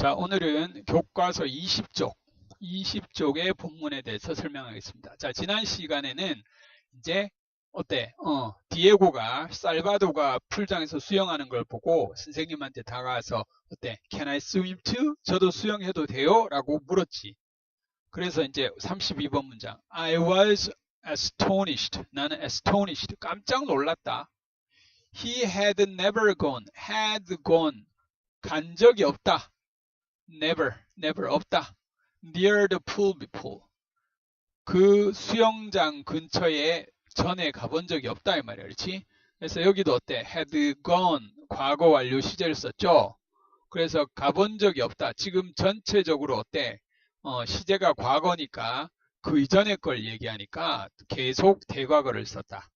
자, 오늘은 교과서 20쪽, 20쪽의 본문에 대해서 설명하겠습니다. 자, 지난 시간에는 이제 어때? 어, 디에고가 살바도가 풀장에서 수영하는 걸 보고 선생님한테 다가와서 어때? Can I swim too? 저도 수영해도 돼요? 라고 물었지. 그래서 이제 32번 문장. I was astonished. 나는 astonished. 깜짝 놀랐다. He had never gone. had gone. 간 적이 없다. Never, never 없다. near the pool before. 그 수영장 근처에 전에 가본 적이 없다 이 말이야. 그렇지? 그래서 여기도 어때? had gone 과거 완료 시제를 썼죠. 그래서 가본 적이 없다. 지금 전체적으로 어때? 어, 시제가 과거니까 그 이전의 걸 얘기하니까 계속 대과거를 썼다.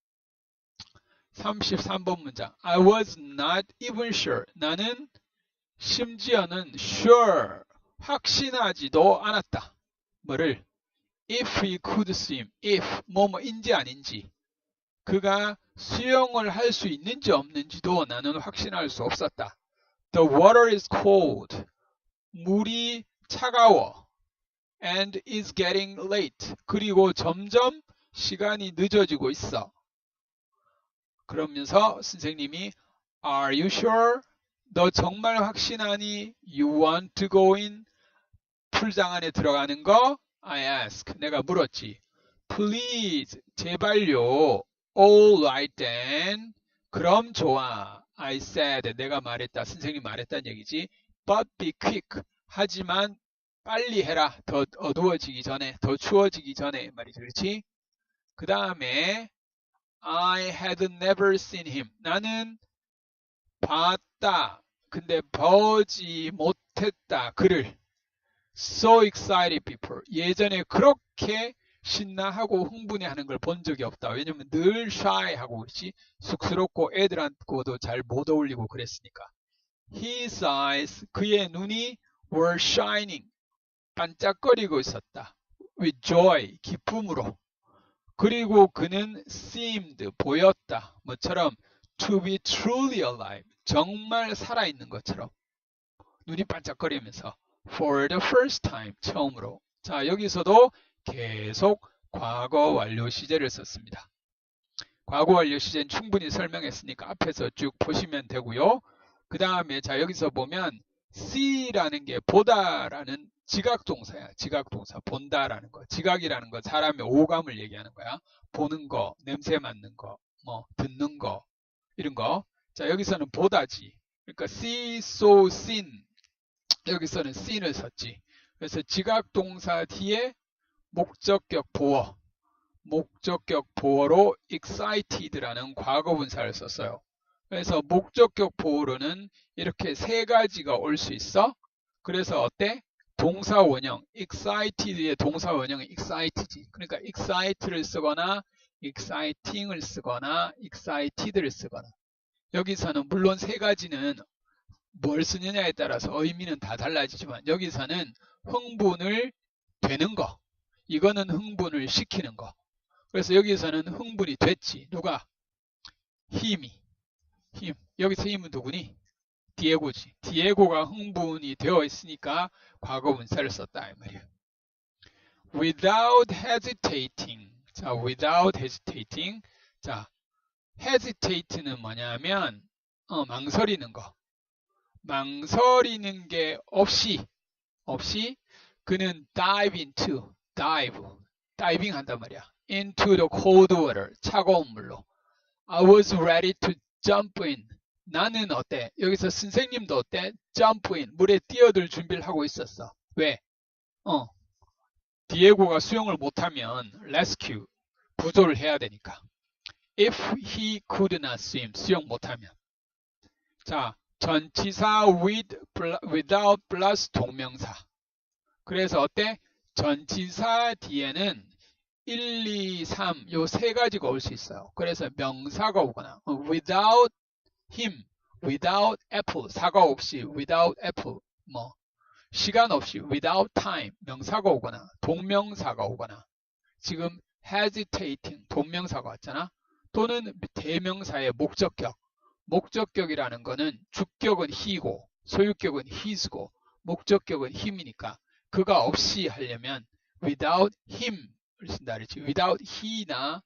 33번 문장. I was not even sure. 나는 심지어는 sure 확신하지도 않았다. 뭐를? if he could swim, if 뭐뭐인지 아닌지 그가 수영을 할 수 있는지 없는지도 나는 확신할 수 없었다. The water is cold. 물이 차가워. and is getting late. 그리고 점점 시간이 늦어지고 있어. 그러면서 선생님이 Are you sure? 너 정말 확신하니? You want to go in? 풀장 안에 들어가는 거? I ask. 내가 물었지. Please, 제발요. All right then. 그럼 좋아. I said. 내가 말했다. 선생님 말했다는 얘기지. But be quick. 하지만 빨리 해라. 더 어두워지기 전에, 더 추워지기 전에 말이지. 그렇지? 그 다음에 I had never seen him. 나는 봤다. 근데 보지 못했다. 그를 so excited people. 예전에 그렇게 신나하고 흥분해하는 걸 본 적이 없다. 왜냐면 늘 shy하고 그렇지 쑥스럽고 애들한테도 잘 못 어울리고 그랬으니까. His eyes, 그의 눈이 were shining, 반짝거리고 있었다. With joy, 기쁨으로. 그리고 그는 seemed, 보였다. 뭐처럼 to be truly alive, 정말 살아있는 것처럼. 눈이 반짝거리면서 for the first time, 처음으로. 자, 여기서도 계속 과거 완료 시제를 썼습니다. 과거 완료 시제는 충분히 설명했으니까 앞에서 쭉 보시면 되고요. 그 다음에 자 여기서 보면 see라는 게 보다라는 지각동사야. 지각동사. 본다라는 거. 지각이라는 거 사람의 오감을 얘기하는 거야. 보는 거, 냄새 맡는 거, 뭐 듣는 거 이런 거. 자 여기서는 보다지. 그러니까 see, so, seen. 여기서는 seen을 썼지. 그래서 지각 동사 뒤에 목적격 보어. 목적격 보어로 excited라는 과거분사를 썼어요. 그래서 목적격 보어로는 이렇게 세 가지가 올 수 있어. 그래서 어때? 동사 원형, excited의 동사 원형은 excited지. 그러니까 excite를 쓰거나 exciting을 쓰거나 excited를 쓰거나. 여기서는 물론 세 가지는 뭘 쓰느냐에 따라서 의미는 다 달라지지만 여기서는 흥분을 되는 거. 이거는 흥분을 시키는 거. 그래서 여기서는 흥분이 됐지. 누가? 힘이. 힘. 여기서 힘은 누구니? 디에고지. 디에고가 흥분이 되어 있으니까 과거 분사를 썼다. 이 말이에요. without hesitating. 자, without hesitating. 자, hesitate는 뭐냐면, 어, 망설이는 거. 망설이는 게 없이, 없이 그는 dive into, dive, 다이빙 한단 말이야. into the cold water, 차가운 물로. I was ready to jump in. 나는 어때? 여기서 선생님도 어때? jump in. 물에 뛰어들 준비를 하고 있었어. 왜? 어. 디에고가 수영을 못하면 rescue, 구조를 해야 되니까. If he could not swim, 수영 못하면. 자, 전치사 with, without plus 동명사. 그래서 어때? 전치사 뒤에는 1, 2, 3, 요 세 가지가 올 수 있어요. 그래서 명사가 오거나, without him, without apple, 사과 없이, without apple, 뭐, 시간 없이, without time, 명사가 오거나, 동명사가 오거나, 지금 hesitating, 동명사가 왔잖아. 또는 대명사의 목적격. 목적격이라는 거는 주격은 he고, 소유격은 his고, 목적격은 힘이니까 그가 없이 하려면 without him을 쓴다 그랬지. without he나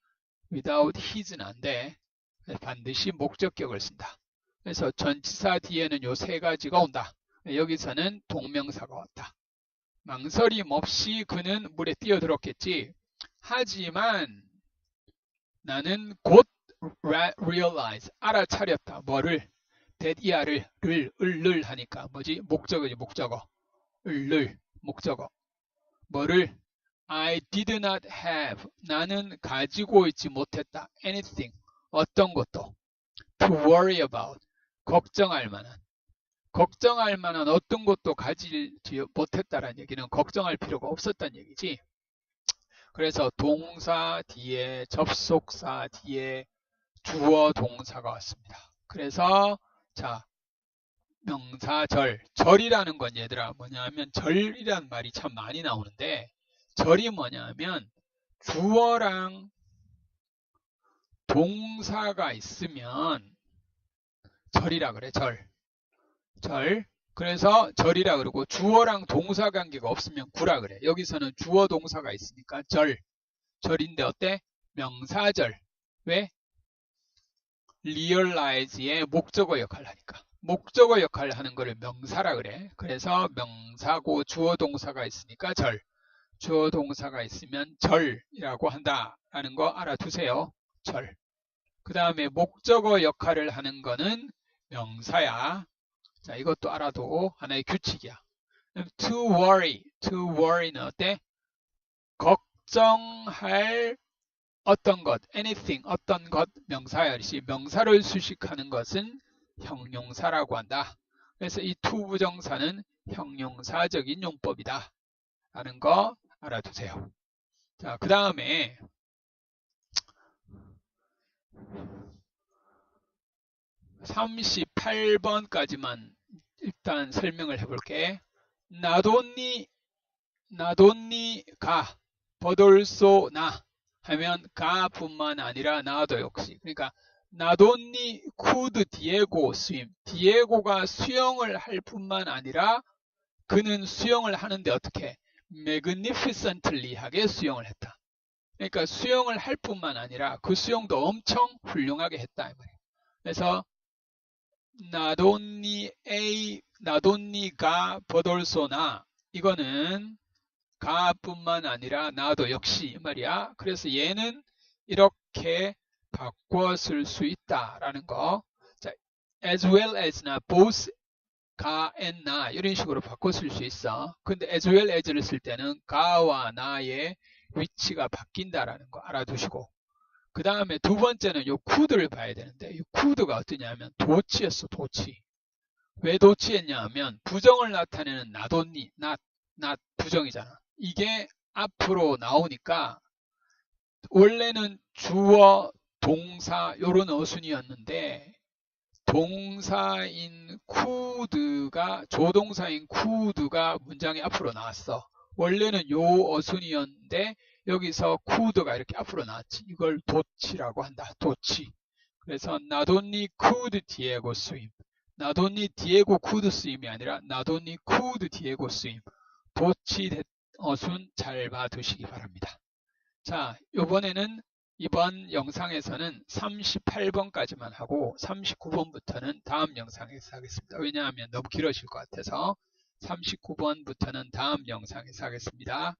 without his는 안 돼. 반드시 목적격을 쓴다. 그래서 전치사 뒤에는 요 세 가지가 온다. 여기서는 동명사가 왔다. 망설임 없이 그는 물에 뛰어들었겠지. 하지만 나는 곧 realize 알아차렸다. 뭐를 that 이하를 를, 을 를 하니까 뭐지? 목적어지 목적어. 을 를 목적어. 뭐를 I did not have 나는 가지고 있지 못했다. anything 어떤 것도 to worry about 걱정할 만한 걱정할 만한 어떤 것도 가지지 못했다라는 얘기는 걱정할 필요가 없었다는 얘기지. 그래서 동사 뒤에 접속사 뒤에 주어 동사가 왔습니다. 그래서 자 명사절 절이라는 건 얘들아 뭐냐면 절이란 말이 참 많이 나오는데 절이 뭐냐면 주어랑 동사가 있으면 절이라 그래 절. 절. 그래서 절이라 그러고 주어랑 동사 관계가 없으면 구라 그래. 여기서는 주어 동사가 있으니까 절. 절인데 어때? 명사절. 왜? realize의 목적어 역할을 하니까. 목적어 역할을 하는 것을 명사라 그래. 그래서 명사고 주어 동사가 있으니까 절. 주어 동사가 있으면 절이라고 한다라는 거 알아두세요. 절. 그 다음에 목적어 역할을 하는 거는 명사야. 자, 이것도 알아도 하나의 규칙이야. to worry, to worry는 어때? 걱정할 어떤 것, anything, 어떤 것 명사야. 명사를 수식하는 것은 형용사라고 한다. 그래서 이 to 부정사는 형용사적인 용법이다. 라는 거 알아두세요. 자, 그 다음에 38번까지만 일단 설명을 해볼게. 나돈니, 나돈니 가, 버돌소 나 하면 가뿐만 아니라 나도 역시. 그러니까 나돈니 쿠드 디에고 스임. 디에고가 수영을 할 뿐만 아니라 그는 수영을 하는데 어떻게? 매그니피센틀리하게 수영을 했다. 그러니까 수영을 할 뿐만 아니라 그 수영도 엄청 훌륭하게 했다. 그래서 나돈니 A, 나돈니가 버돌소나 이거는 가뿐만 아니라 나도 역시 말이야. 그래서 얘는 이렇게 바꿔 쓸 수 있다라는 거. 자, as well as나 both 가 and 나 이런 식으로 바꿔 쓸 수 있어. 근데 as well as를 쓸 때는 가와 나의 위치가 바뀐다라는 거 알아두시고 그 다음에 두 번째는 요 쿠드를 봐야 되는데 이 쿠드가 어떠냐면 도치였어 도치. 왜 도치했냐 하면 부정을 나타내는 나돈니 낫, 낫 부정이잖아. 이게 앞으로 나오니까 원래는 주어 동사 요런 어순이었는데 동사인 쿠드가 조동사인 쿠드가 문장이 앞으로 나왔어 원래는 요 어순이었는데 여기서 쿠드가 이렇게 앞으로 나왔지. 이걸 도치라고 한다. 도치. 그래서 나돈니 쿠드 디에고 스임. 나돈니 디에고 쿠드 스임이 아니라 나돈니 쿠드 디에고 스임. 도치 어순 잘 봐두시기 바랍니다. 자, 이번에는 이번 영상에서는 38번까지만 하고 39번부터는 다음 영상에서 하겠습니다. 왜냐하면 너무 길어질 것 같아서 39번부터는 다음 영상에서 하겠습니다.